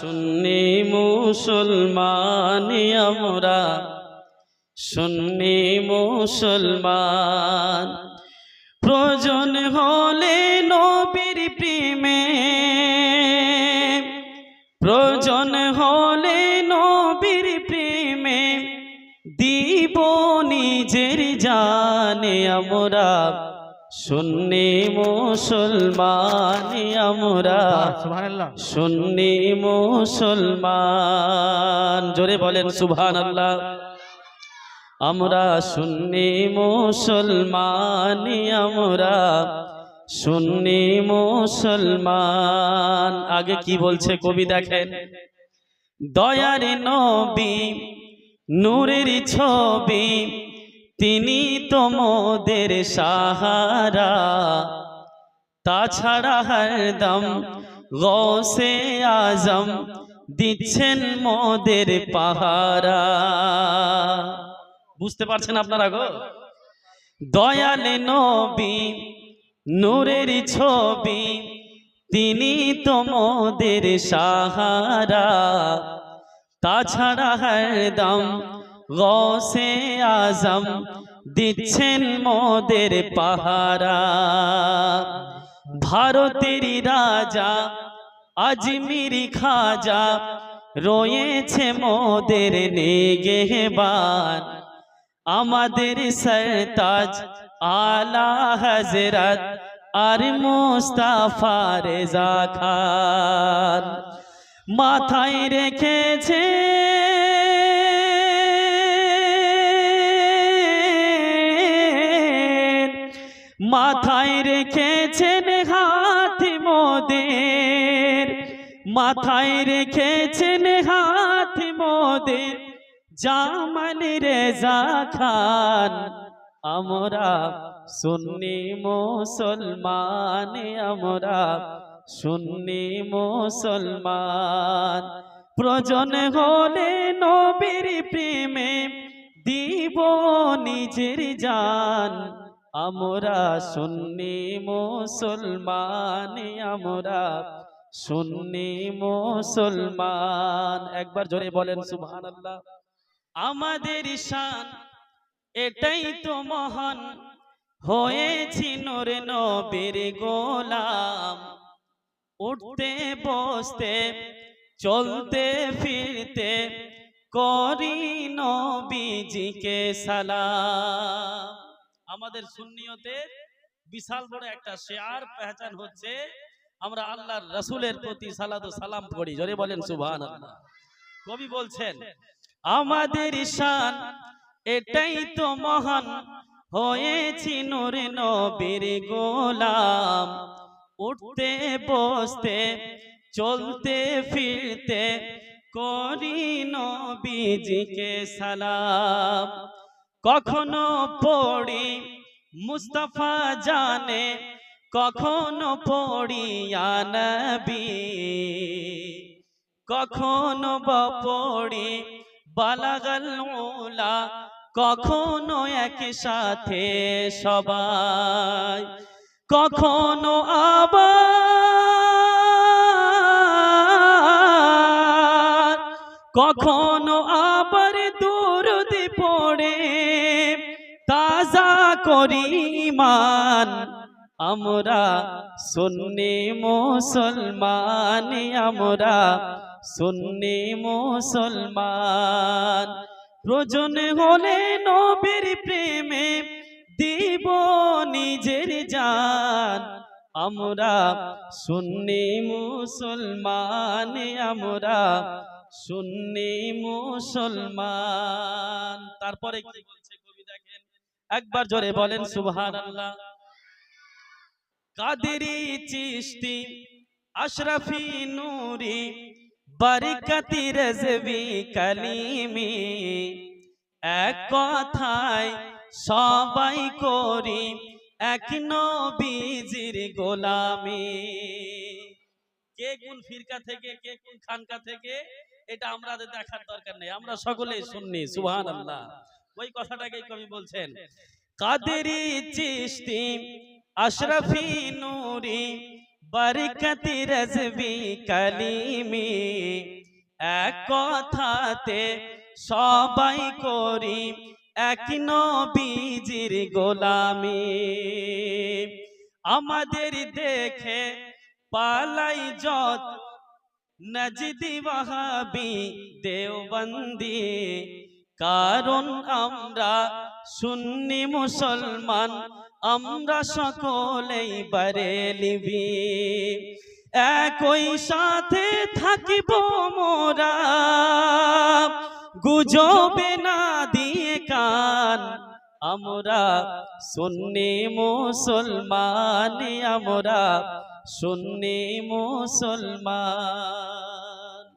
সুন্নি মুসলমান আমরা সুন্নি মুসলমান। প্রয়োজন হলে নবীর প্রেমে, প্রয়োজন হলে নবীর প্রেমে দিব নিজের জানে আমরা। সুন্নি মুসলমান আমরা। সুন্নি মুসলমান। জোরে বলেন সুবহান আল্লাহ আমরা সুন্নি মুসলমান আমরা। সুন্নি মুসলমান। আগে কি বলছে কবি দেখেন। দয়ার নবী নূরের ছবি তিনি তোমাদের সাহারা। তাছাড়া হরদম গৌসে আজম দিচ্ছেন মোদের পাহারা। বুঝতে পারছেন আপনারা গো? দয়াল নবী, নূরের ছবি, তিনি তোমাদের সাহারা। তাছাড়া হরদম গৌসে আজম দিচ্ছেন মোদের পাহারা। ভারতের রাজা আজমির খাজা রয়েছে মোদের নেগেবান আমাদের সরতাজ আলা হজরত আর মুস্তাফা রেজা খান। মাথায় রেখেছে মাথায় রেখেছেন হাত মোদের। মাথায় রেখেছেন হাত মোদের। জামান রেজা খান আমরা সুন্নি মুসলমান আমরা সুন্নি মুসলমান। প্রয়োজন হলে নবীর প্রেমে দিব নিজের জান। আমরা সুন্নি মুসলমান, আমরা সুন্নি মুসলমান। একবার জোরে বলেন, সুবহানাল্লাহ। আমাদের শান এটাই তো মহান, হয়েছি নূরে নবীর গোলাম। উঠতে, বসতে, চলতে, ফিরতে করি নবীজিকে সালাম। আমাদের সুন্নিয়তে বিশাল বড় একটা শেয়ার পেহচান হচ্ছে, আমরা আল্লাহর রসুলের প্রতি সালাদ সালাম পড়ি। জোরে বলেন সুবহান কবি বলছেন, আমাদের শান এটাই তো মহান, হয়েছি নূর নবীর গোলাম। উঠতে, বসতে, চলতে, ফিরতে করি নবীজিকে সালাম। কখনো পড়ি মুস্তফা জানে কখনো পড়ি নবী। কখনো বা পড়ি বালাগাল উলা কখনো একসাথে সবাই। কখনো আবার কখনো আবার দূরদ পড়ে মান আমরা সুন্নি মুসলমান আমরা সুন্নি মুসলমান। প্রয়োজন হলে নবীর প্রেমে দিব নিজের জান। আমরা সুন্নি মুসলমান আমরা সুন্নি মুসলমান। তারপরে কি বলছে? একবার জোরে বলেন সুবহানাল্লাহ। কাদেরি চিস্তি আশরাফি নূরি বরকতি রজবি কালিমি। এক কথায় সবাই করি এক নবীজির গোলামি। কে কোন ফিরকা থেকে কে কোন খানকা থেকে এটা আমাদের দেখার দরকার নেই। আমরা সকলেই শুননি সুবহানাল্লাহ। ওই কথাটাকেই কবি বলছেন। কাদেরি চিস্তি আশরাফি নূরি বরকতি রজবি কালিমি। এক কথাতে সবাই করি এক নবীজির গোলামি। আমাদের দেখে পালাই যত নজদি ওয়াহাবি দেওবন্দি। কারণ আমরা সুন্নি মুসলমান, আমরা সকলেই বারেলিবি। একই সাথে থাকিব মোরা, গুজবে না দিয়ে কান। আমরা সুন্নি মুসলমান আমরা সুন্নি মুসলমান।